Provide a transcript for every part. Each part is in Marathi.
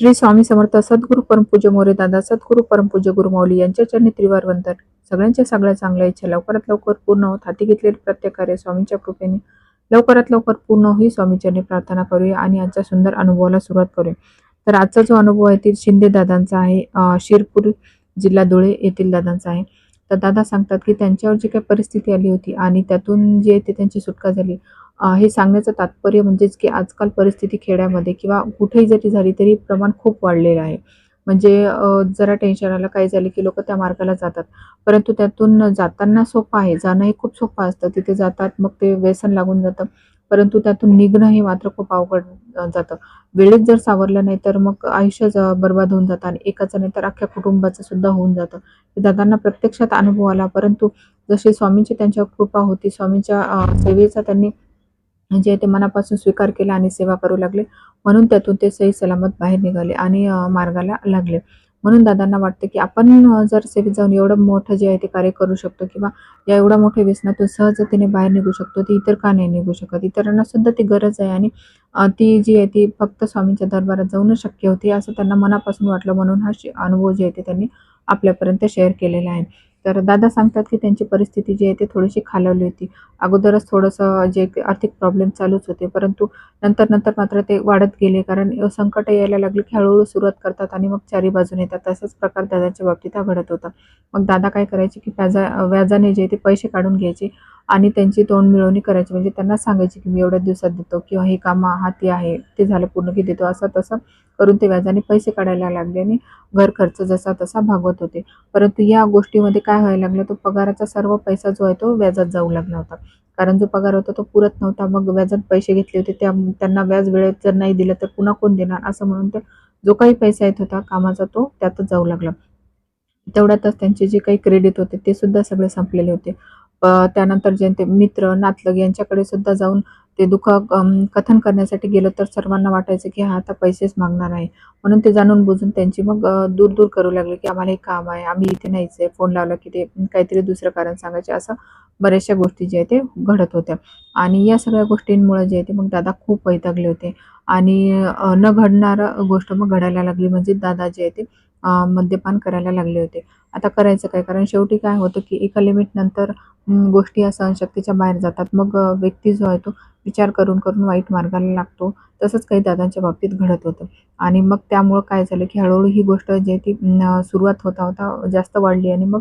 श्री स्वामी समर्थ सद्गुरु परमपूज्य मोरे दादा सद्गुरू परमपूज्य गुरुमौली यांच्या चरणी त्रिवार वंदन. सगळ्यांच्या सगळ्या चांगल्या इच्छा लवकरात लवकर पूर्ण होत. हाती घेतलेले प्रत्येक कार्य स्वामींच्या कृपेने लवकरात लवकर पूर्ण होई. स्वामीचरणी प्रार्थना करूया आणि आजच्या सुंदर अनुभवाला सुरुवात करूया. तर आजचा जो अनुभव आहे ते शिंदे दादांचा आहे. शिरपूर जिल्हा धुळे येथील दादांचा आहे. तर दादा सांगतात की त्यांच्यावर जी काही परिस्थिती आली होती आणि त्यातून जे ते त्यांची सुटका झाली हे सांगण्याचं तात्पर्य म्हणजेच की आजकाल परिस्थिती खेड्यामध्ये किंवा कुठेही जरी झाली तरी प्रमाण खूप वाढलेलं आहे. म्हणजे जरा टेन्शन आलं काय झालं की लोक त्या मार्गाला जातात. परंतु त्यातून जाताना सोपं आहे. जाणं हे खूप सोपं असतं. तिथे जातात मग ते व्यसन लागून जातं. परंतु त्यातून निघणं हे मात्र खूप अवघड जातं. वेळेत जर सावरलं नाही तर मग आयुष्य बर्बाद होऊन जातं आणि एकाचं नाही तर अख्ख्या कुटुंबाचं सुद्धा होऊन जातं. हे दादांना प्रत्यक्षात अनुभव आला. परंतु जशी स्वामींची त्यांच्या कृपा होती स्वामींच्या सेवेचा त्यांनी जे ते मनापासून स्वीकार केला आणि सेवा करू लागले. म्हणून त्यातून ते सही सलामत बाहेर निघाले आणि मार्गाला लागले. म्हणून दादांना वाटतं की आपण जर सेवेत जाऊन एवढं मोठं जे आहे ते कार्य करू शकतो किंवा या एवढ्या मोठ्या व्यसनातून सहजतेने बाहेर निघू शकतो ती इतर का नाही निघू शकत? इतरांना सुद्धा ती गरज आहे आणि ती जी आहे ती फक्त स्वामींच्या दरबारात जाऊनच शक्य होती असं त्यांना मनापासून वाटलं म्हणून हा अनुभव जे आहे ते त्यांनी आपल्यापर्यंत शेअर केलेला आहे. तर दादा सांगतात की त्यांची परिस्थिती जी आहे ती थोडीशी खालावली होती. अगोदरच थोडंसं जे ते आर्थिक प्रॉब्लेम चालूच होते परंतु नंतर नंतर मात्र ते वाढत गेले. कारण संकट यायला लागले की हळूहळू सुरुवात करतात आणि मग चारी बाजून येतात. तसाच प्रकार दादाच्या बाबतीत हा घडत होता. मग दादा काय करायचे की व्याजा व्याजाने जे ते पैसे काढून घ्यायचे. आणि त्यांची तोंड मिळवणी करायची. म्हणजे त्यांना सांगायची की मी एवढ्या दिवसात देतो किंवा हे काम हाती आहे ते झालं पूर्ण की देतो. असं तसं करून ते व्याजाने पैसे काढायला लागले आणि घर खर्च जसा तसा भागवत होते. परंतु या गोष्टीमध्ये काय व्हायला लागलं? तो पगाराचा सर्व पैसा जो आहे तो व्याजात जाऊ लागला होता. कारण जो पगार होता तो पुरत नव्हता. मग व्याजात पैसे घेतले होते. त्या त्यांना व्याज वेळेत जर नाही दिलं तर पुन्हा कोण देणार? असं म्हणून तर जो काही पैसा येत होता कामाचा तो त्यातच जाऊ लागला. तेवढ्यातच त्यांचे जे काही क्रेडिट होते ते सुद्धा सगळे संपलेले होते. त्यानंतर जे ते मित्र नातलग यांच्याकडे सुद्धा जाऊन ते दुःख कथन करण्यासाठी गेलं तर सर्वांना वाटायचं की हा आता पैसेच मागणार आहे. म्हणून ते जाणून बुजून त्यांची मग दूर दूर करू लागले की आम्हाला हे काम आहे आम्ही इथे नाहीच आहे. फोन लावला की ते काहीतरी दुसरं कारण सांगायचे. असं बऱ्याचशा गोष्टी जे आहे ते घडत होत्या. आणि या सगळ्या गोष्टींमुळे जे आहे ते मग दादा खूप वैतागले होते. आणि न घडणारं गोष्ट मग घडायला लागली. म्हणजे दादा जे आहे ते मद्यपान करायला लागले होते. आता करायचं काय? कारण शेवटी काय होतं की एका लिमिट नंतर गोष्टी या सहनशक्तीच्या बाहेर जातात. मग व्यक्ती जो आहे तो विचार करून करून वाईट मार्गाला लागतो. तसंच काही दादांच्या बाबतीत घडत होतं. आणि मग त्यामुळं काय झालं की हळूहळू ही गोष्ट जे ती सुरुवात होता होता जास्त वाढली आणि मग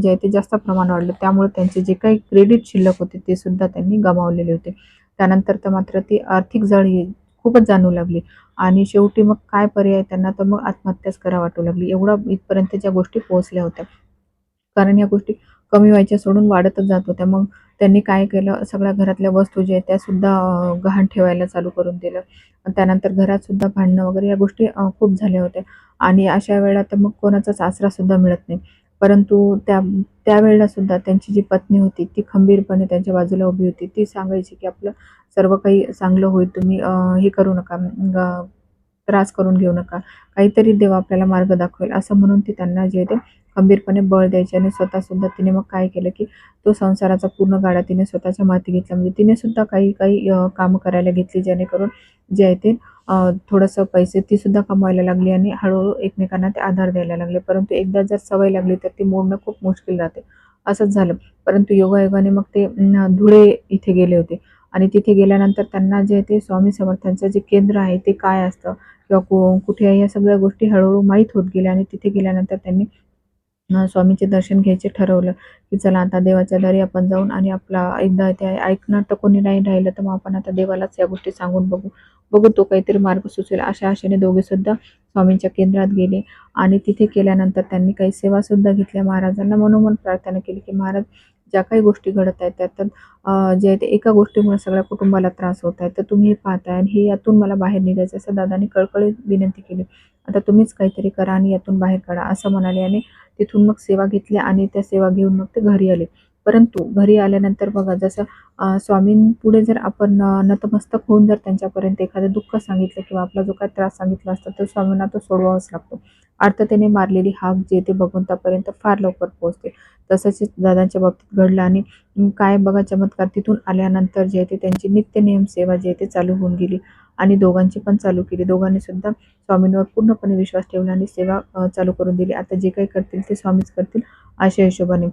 जे ते जास्त प्रमाण वाढलं. त्यामुळे त्यांचे जे काही क्रेडिट शिल्लक होते ते सुद्धा त्यांनी गमावलेले होते. त्यानंतर तर मात्र ती आर्थिक जळ ही खूपच जाणू लागली. आणि शेवटी मग काय पर्याय त्यांना? तर मग आत्महत्याच करा वाटू लागली. एवढं इथपर्यंत ज्या गोष्टी पोहोचल्या होत्या. कारण या गोष्टी कमी व्हायच्या सोडून वाढतच जात होत्या. मग त्यांनी काय केलं? सगळ्या घरातल्या वस्तू ज्या आहेत त्या सुद्धा गहाण ठेवायला चालू करून दिलं. त्यानंतर घरात सुद्धा भांडणं वगैरे या गोष्टी खूप झाल्या होत्या. आणि अशा वेळा तर मग कोणाचाच आसरा सुद्धा मिळत नाही. परंतु त्या त्यावेळेला सुद्धा त्यांची जी पत्नी होती ती खंबीरपणे त्यांच्या बाजूला उभी होती. ती सांगायची की आपलं सर्व काही चांगलं होईल तुम्ही हे करू नका त्रास करून घेऊ नका. काहीतरी देव आपल्याला मार्ग दाखवेल. असं म्हणून ती त्यांना जे ते खंबीरपणे बळ द्यायचे आणि स्वतः सुद्धा तिने मग काय केलं की तो संसाराचा पूर्ण गाडा तिने स्वतःच्या माती घेतला. म्हणजे तिने सुद्धा काही काही कामं करायला घेतली जेणेकरून जे आहे ते थोडंसं पैसे ती सुद्धा कमवायला लागली आणि हळूहळू एकमेकांना ते आधार द्यायला लागले. परंतु एकदा जर सवय लागली तर ती मोडणं खूप मुश्किल राहते असंच झालं. परंतु योगायोगाने मग ते धुळे इथे गेले होते. आणि तिथे गेल्यानंतर त्यांना जे आहे ते स्वामी समर्थांचं जे केंद्र आहे ते काय असतं? किंवा कु कुठे आहे? या सगळ्या गोष्टी हळूहळू माहीत होत गेल्या आणि तिथे गेल्यानंतर त्यांनी स्वामींचे दर्शन घ्यायचे ठरवलं की चला आता देवाच्या दारी आपण जाऊन आणि आपला एकदा ते ऐकणार तर कोणी नाही राहिलं तर मग आपण आता देवालाच या गोष्टी सांगून बघू. बघू तो काहीतरी मार्ग सुचेल अशा आशेने दोघे सुद्धा स्वामींच्या केंद्रात गेले आणि तिथे केल्यानंतर त्यांनी काही सेवा सुद्धा घेतल्या. महाराजांना मनोमन प्रार्थना केली की महाराज ज्या काही गोष्टी घडत आहेत त्यात जे ते एका गोष्टीमुळे सगळ्या कुटुंबाला त्रास होत आहे. तर तुम्ही हे पाहताय आणि हे यातून मला बाहेर निघायचं असं दादांनी कळकळीत विनंती केली. आता तुम्हीच काहीतरी करा आणि यातून बाहेर काढा असं म्हणाले आणि तिथून मग सेवा घेतल्या आणि त्या सेवा घेऊन मग ते घरी आले. परंतु घरी आल्यानंतर बघा जसं स्वामींपुढे जर आपण नतमस्तक होऊन जर त्यांच्यापर्यंत एखादं दुःख सांगितलं किंवा आपला जो काय त्रास सांगितला असता तर स्वामींना तो सोडवावाच लागतो. आर्ततेने मारलेली हाक जे ते भगवंतापर्यंत फार लवकर पोहोचते. तसंच दादांच्या बाबतीत घडलं आणि काय बघा चमत्कार तिथून आल्यानंतर जे ते त्यांची नित्य नियम सेवा जे ते चालू होऊन गेली आणि दोघांची पण चालू केली. दोघांनी सुद्धा स्वामींवर पूर्णपणे विश्वास ठेवला आणि सेवा चालू करून दिली. आता जे काही करतील ते स्वामीच करतील अशा हिशोबाने.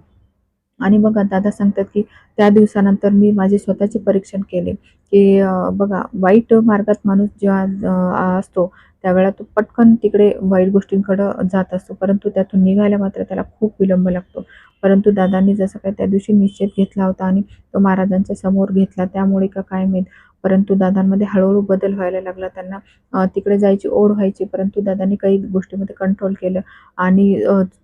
आणि बघा दादा सांगतात की त्या दिवसानंतर मी माझे स्वतःचे परीक्षण केले. की बघा वाईट मार्गात माणूस जेव्हा असतो त्यावेळेला तो पटकन तिकडे वाईट गोष्टींकडं जात असतो. परंतु त्यातून निघायला मात्र त्याला खूप विलंब लागतो. परंतु दादांनी जसं काय त्या दिवशी निश्चित घेतला होता आणि तो महाराजांच्या समोर घेतला त्यामुळे का काय माहीत? परंतु दादांमध्ये हळूहळू बदल व्हायला लागला. त्यांना तिकडे जायची ओढ व्हायची परंतु दादांनी काही गोष्टीमध्ये कंट्रोल केलं आणि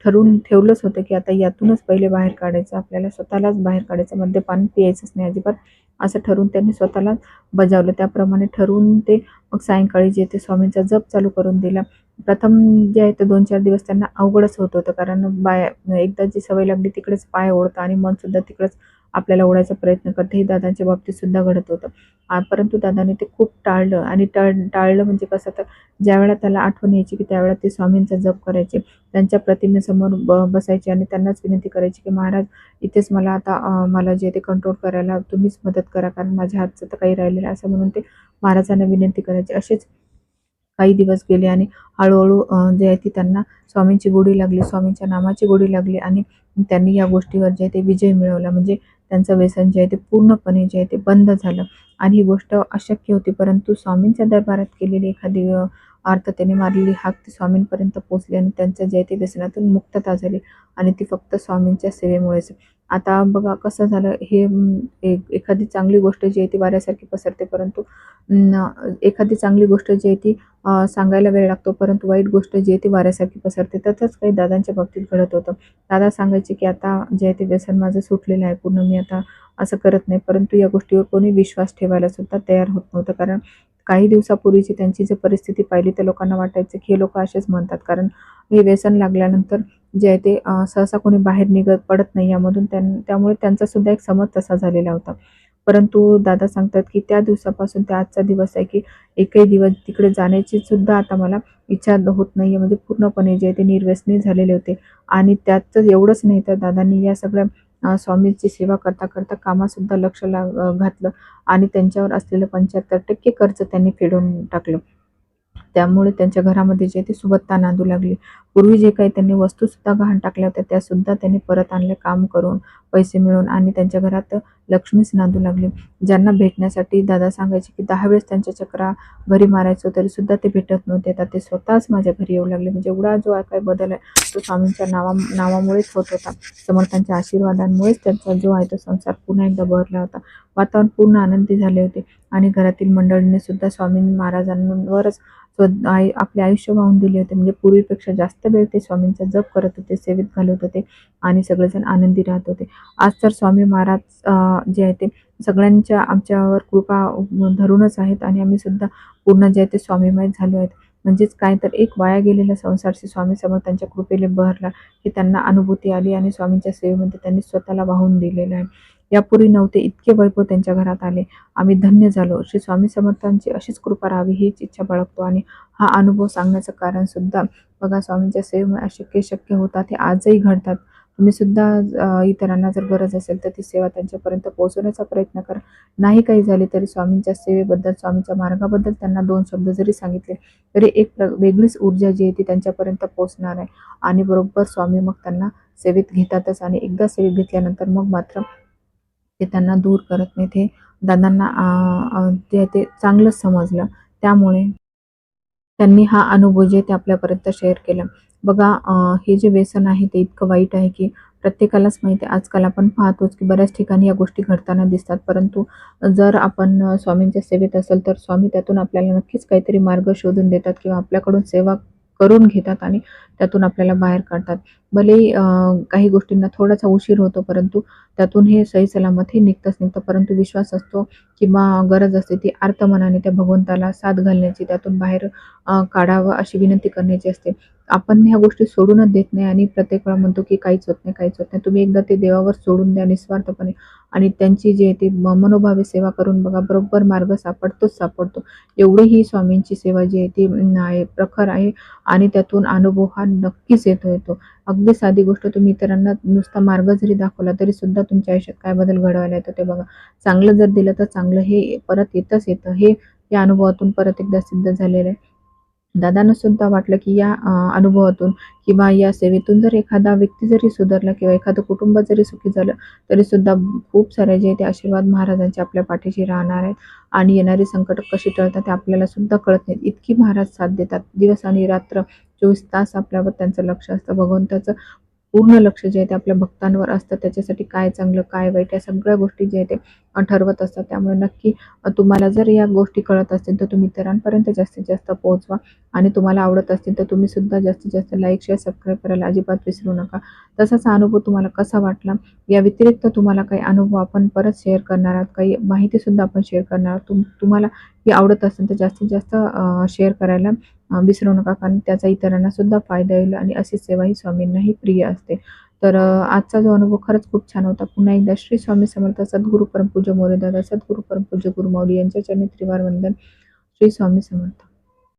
ठरवून ठेवलंच होतं की आता यातूनच पहिले बाहेर काढायचं आपल्याला स्वतःलाच बाहेर काढायचं मद्यपान पियायचंच नाही अजिबात. असं ठरवून त्यांनी स्वतःला बजावलं. त्याप्रमाणे ठरवून ते मग सायंकाळी जे ते स्वामींचा जप चालू करून दिला. प्रथम जे आहे ते दोन चार दिवस त्यांना अवघडच होत होतं कारण बाय एकदा जी सवय लागली तिकडेच पाय ओढतं आणि मनसुद्धा तिकडेच आपल्याला ओढायचा प्रयत्न करते. हे दादांच्या बाबतीत सुद्धा घडत होतं. परंतु दादाने ते खूप टाळलं आणि टाळ टाळलं म्हणजे कसं तर ज्यावेळेला त्याला आठवण यायची की त्यावेळेला ते स्वामींचा जप करायचे त्यांच्या प्रतिमेसमोर ब बसायचे आणि त्यांनाच विनंती करायची की महाराज इथेच मला आता मला जे ते कंट्रोल करायला तुम्हीच मदत करा कारण माझ्या हातचं तर काही राहिलेलं असं म्हणून ते महाराजांना विनंती करायचे. असेच काही दिवस गेले आणि हळूहळू जे आहे ती त्यांना स्वामींची गोडी लागली स्वामींच्या नामाची गोडी लागली आणि त्यांनी या गोष्टीवर जे आहे ते विजय मिळवला. म्हणजे त्यांचं व्यसन जे आहे ते पूर्णपणे जे आहे ते बंद झालं. आणि ही गोष्ट अशक्य होती परंतु स्वामींच्या दरबारात केलेली एखादी आर्ततेने मारलेली हाक ती स्वामींपर्यंत पोचली आणि त्यांच्या जयते व्यसनातून मुक्तता झाली आणि ती फक्त स्वामींच्या सेवेमुळेच. आता बघा कसं झालं हे एक एखादी चांगली गोष्ट जी आहे ती वाऱ्यासारखी पसरते परंतु एखादी चांगली गोष्ट जी आहे ती सांगायला वेळ लागतो परंतु वाईट गोष्ट जी आहे ती वाऱ्यासारखी पसरते तसंच काही दादांच्या बाबतीत घडत होतं. दादा सांगायचे की आता जे आहे ते व्यसन माझं सुटलेलं आहे पूर्ण मी आता असं करत नाही. परंतु या गोष्टीवर कोणी विश्वास ठेवायला सुद्धा तयार होत नव्हतं. कारण काही दिवसापूर्वीची त्यांची जर परिस्थिती पाहिली तर लोकांना वाटायचं की हे लोक असेच म्हणतात. कारण हे व्यसन लागल्यानंतर जे आहे ते सहसा कोणी बाहेर निघत पडत नाही यामधून. त्यां त्यामुळे त्यांचा सुद्धा एक समज तसा झालेला होता. परंतु दादा सांगतात की त्या दिवसापासून ते आजचा दिवस आहे की एकही दिवस तिकडे जाण्याची सुद्धा आता मला इच्छा होत नाही आहे म्हणजे पूर्णपणे जे आहे ते निर्व्यसनी झालेले होते. आणि त्यातच एवढंच नाही तर दादांनी या सगळ्या स्वामींची सेवा करता करता कामासुद्धा लक्ष ला घातलं आणि त्यांच्यावर असलेलं पंच्याहत्तर टक्के कर्ज त्यांनी फेडून टाकलं. त्यामुळे त्यांच्या घरामध्ये जे ते सुबत्ता नांदू लागली. पूर्वी जे काही त्यांनी वस्तूसुद्धा गहाण टाकल्या होत्या त्यासुद्धा त्यांनी परत आणले काम करून पैसे मिळवून आणि त्यांच्या घरात लक्ष्मीच नांदू लागली. ज्यांना भेटण्यासाठी दादा सांगायचे की दहा वेळेस त्यांच्या चक्रा घरी मारायचो तरीसुद्धा ते भेटत नव्हते. आता ते स्वतःच माझ्या घरी येऊ लागले. म्हणजे एवढा जो काय बदल आहे तो स्वामींच्या नावा नावामुळेच होत होता. समर्थांच्या आशीर्वादांमुळेच त्यांचा जो आहे तो संसार पुन्हा एकदा बहरला होता. वातावरण पूर्ण आनंदी झाले होते आणि घरातील मंडळींनी सुद्धा स्वामी महाराजांवरच स्व आई आपले आयुष्य वाहून दिले होते. म्हणजे पूर्वीपेक्षा जास्त वेळ ते स्वामींचा जप करत होते सेवेत घालवत होते आणि सगळेजण आनंदी राहत होते. आज तर स्वामी महाराज जे आहे ते सगळ्यांच्या आमच्यावर कृपा धरूनच आहेत आणि आम्ही सुद्धा पूर्ण जे आहे ते स्वामीमय झालो आहेत. म्हणजेच काय तर एक वाया गेलेला संसारशी स्वामी समर्थांच्या कृपेने बहरला हे त्यांना अनुभूती आली आणि स्वामींच्या सेवेमध्ये त्यांनी स्वतःला वाहून दिलेलं आहे. यापूर्वी नव्हते इतके वैभव त्यांच्या घरात आले. आम्ही धन्य झालो. श्री स्वामी समर्थांची अशीच कृपा राहावी हीच इच्छा बाळगतो. आणि हा अनुभव सांगण्याचं कारण सुद्धा बघा स्वामींच्या सेवेमुळे अशक्य शक्य होतात हे आजही घडतात. तुम्ही सुद्धा इतरांना जर गरज असेल तर ती सेवा त्यांच्यापर्यंत पोहोचवण्याचा प्रयत्न करा. नाही काही झाले तरी स्वामींच्या सेवेबद्दल स्वामींच्या मार्गाबद्दल त्यांना दोन शब्द जरी सांगितले तरी एक प्र वेगळीच ऊर्जा जी आहे ती त्यांच्यापर्यंत पोहोचणार आहे. आणि बरोबर स्वामी मग त्यांना सेवेत घेतातच. आणि एकदा सेवेत घेतल्यानंतर मग मात्र ते त्यांना दूर करत नाहीत हे दादांना ते जे ते चांगलंच समजलं. त्यामुळे त्यांनी हा अनुभव जे ते आपल्यापर्यंत शेअर केला. बघा हे जे व्यसन आहे ते इतकं वाईट आहे की प्रत्येकालाच माहिती आहे आजकाल आपण पाहतोच की बऱ्याच ठिकाणी या गोष्टी घडताना दिसतात. परंतु जर आपण स्वामींच्या सेवेत असेल तर स्वामी त्यातून आपल्याला नक्कीच काहीतरी मार्ग शोधून देतात किंवा आपल्याकडून सेवा करून घेतात आणि त्यातून आपल्याला बाहेर काढतात. भलेही काही गोष्टींना थोडासा उशीर होतो परंतु त्यातून हे सही सलामत हे निघतंच निघतं. परंतु विश्वास असतो किंवा गरज असते ती आर्तमनाने त्या भगवंताला साथ घालण्याची त्यातून बाहेर काढावं अशी विनंती करण्याची असते. आपण ह्या गोष्टी सोडूनच देत नाही आणि प्रत्येक वेळा म्हणतो की काहीच होत नाही, काहीच होत नाही. तुम्ही एकदा ते देवावर सोडून द्या निस्वार्थपणे आणि त्यांची जी आहे ती मनोभावे सेवा करून बघा. बरोबर मार्ग सापडतोच सापडतो. एवढी ही स्वामींची सेवा जी आहे ती आहे प्रखर आहे आणि त्यातून अनुभव हा नक्कीच येतो येतो. अगदी साधी गोष्ट तुम्ही इतरांना नुसता मार्ग जरी दाखवला तरी सुद्धा तुमच्या आयुष्यात काय बदल घडवायला येतो ते बघा. चांगलं जर दिलं तर चांगलं हे परत येतच येतं. हे या अनुभवातून परत एकदा सिद्ध झालेलं आहे. दादांना सुद्धा वाटलं की या अनुभवातून किंवा या सेवेतून जर एखादा व्यक्ती जरी सुधारला किंवा एखादं कुटुंब जरी सुखी झालं तरी सुद्धा खूप सारे जे ते आशीर्वाद महाराजांचे आपल्या पाठीशी राहणार आहेत आणि येणारी संकट कशी टळतात ते आपल्याला सुद्धा कळत नाहीत. इतकी महाराज साथ देतात. दिवस आणि रात्र 24 तास आपल्यावर त्यांचं लक्ष असतं. भगवंताचं पूर्ण लक्ष जे आहे ते आपल्या भक्तांवर असतं. त्याच्यासाठी काय चांगलं, काय वाईट या सगळ्या गोष्टी जे आहे ते ठरवत असतात. त्यामुळे नक्की तुम्हाला जर या गोष्टी कळत असतील तर तुम्ही इतरांपर्यंत जास्तीत जास्त पोहोचवा आणि तुम्हाला आवडत असतील तर तुम्ही सुद्धा जास्तीत जास्त लाईक, शेअर, सबस्क्राईब करायला अजिबात विसरू नका. तसाच हा अनुभव तुम्हाला कसा वाटला? या व्यतिरिक्त तुम्हाला काही अनुभव आपण परत शेअर करणार आहात काही माहितीसुद्धा आपण शेअर करणार आहोत. तुम तुम्हाला ही आवडत असेल तर जास्तीत जास्त शेअर करायला विसरू नका. कारण त्याचा इतरांना सुद्धा फायदा होईल आणि अशी सेवा ही स्वामींनाही प्रिय असते. तर आजचा जो अनुभव खरंच खूप छान होता. पुन्हा एकदा श्री स्वामी समर्थ सद्गुरू परमपूज्य मोरेदादा सद्गुरू परमपूज्य गुरुमौली यांच्या चरणी त्रिवार वंदन. श्री स्वामी समर्थ.